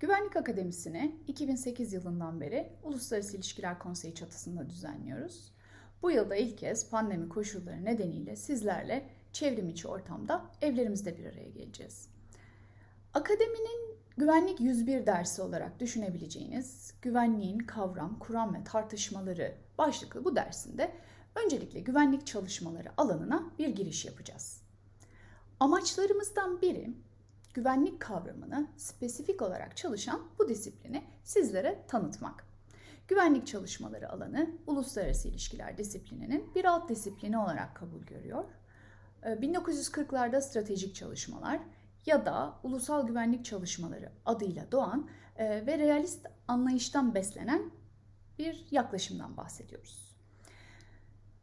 Güvenlik Akademisi'ni 2008 yılından beri Uluslararası İlişkiler Konseyi çatısında düzenliyoruz. Bu yılda ilk kez pandemi koşulları nedeniyle sizlerle çevrim içi ortamda evlerimizde bir araya geleceğiz. Akademinin Güvenlik 101 dersi olarak düşünebileceğiniz güvenliğin kavram, kuram ve tartışmaları başlıklı bu dersinde öncelikle güvenlik çalışmaları alanına bir giriş yapacağız. Amaçlarımızdan biri güvenlik kavramını spesifik olarak çalışan bu disiplini sizlere tanıtmak. Güvenlik çalışmaları alanı uluslararası ilişkiler disiplininin bir alt disiplini olarak kabul görüyor. 1940'larda stratejik çalışmalar ya da ulusal güvenlik çalışmaları adıyla doğan e, ve realist anlayıştan beslenen bir yaklaşımdan bahsediyoruz.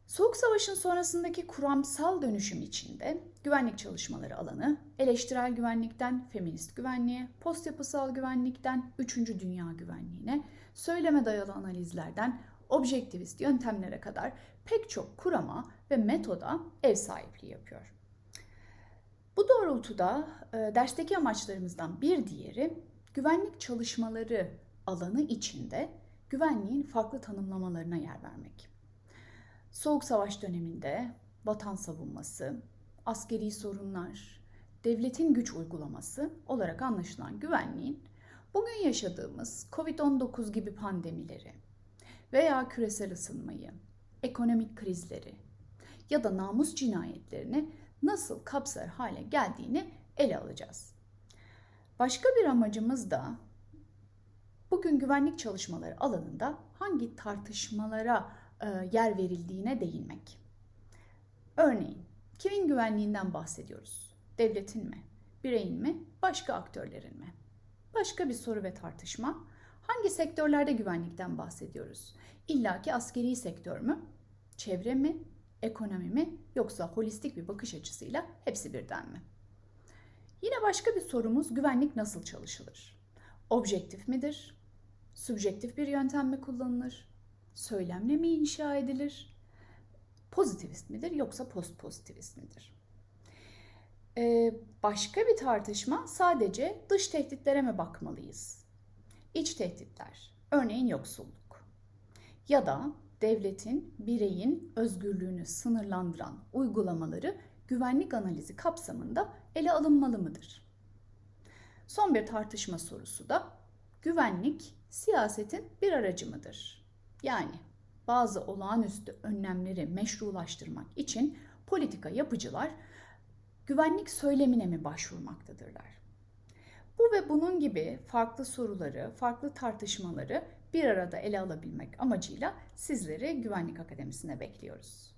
Soğuk Savaş'ın sonrasındaki kuramsal dönüşüm içinde güvenlik çalışmaları alanı eleştirel güvenlikten feminist güvenliğe, post yapısal güvenlikten üçüncü dünya güvenliğine, söyleme dayalı analizlerden objektivist yöntemlere kadar pek çok kurama ve metoda ev sahipliği yapıyor. Bu doğrultuda e, dersteki amaçlarımızdan bir diğeri güvenlik çalışmaları alanı içinde güvenliğin farklı tanımlamalarına yer vermek. Soğuk Savaş döneminde vatan savunması, askeri sorunlar, devletin güç uygulaması olarak anlaşılan güvenliğin bugün yaşadığımız COVID-19 gibi pandemileri veya küresel ısınmayı, ekonomik krizleri ya da namus cinayetlerini nasıl kapsar hale geldiğini ele alacağız. Başka bir amacımız da bugün güvenlik çalışmaları alanında hangi tartışmalara yer verildiğine değinmek. Örneğin kimin güvenliğinden bahsediyoruz? Devletin mi? Bireyin mi? Başka aktörlerin mi? Başka bir soru ve tartışma. Hangi sektörlerde güvenlikten bahsediyoruz? İlla ki askeri sektör mü? Çevre mi? Ekonomi mi? Yoksa holistik bir bakış açısıyla hepsi birden mi? Yine başka bir sorumuz güvenlik nasıl çalışılır? Objektif midir? Subjektif bir yöntem mi kullanılır? Söylemle mi inşa edilir? Pozitivist midir yoksa post pozitivist midir? Ee, başka bir tartışma sadece dış tehditlere mi bakmalıyız? İç tehditler, örneğin yoksulluk ya da devletin bireyin özgürlüğünü sınırlandıran uygulamaları güvenlik analizi kapsamında ele alınmalı mıdır? Son bir tartışma sorusu da güvenlik siyasetin bir aracı mıdır? Yani bazı olağanüstü önlemleri meşrulaştırmak için politika yapıcılar güvenlik söylemine mi başvurmaktadırlar? Bu ve bunun gibi farklı soruları, farklı tartışmaları bir arada ele alabilmek amacıyla sizleri Güvenlik Akademisi'ne bekliyoruz.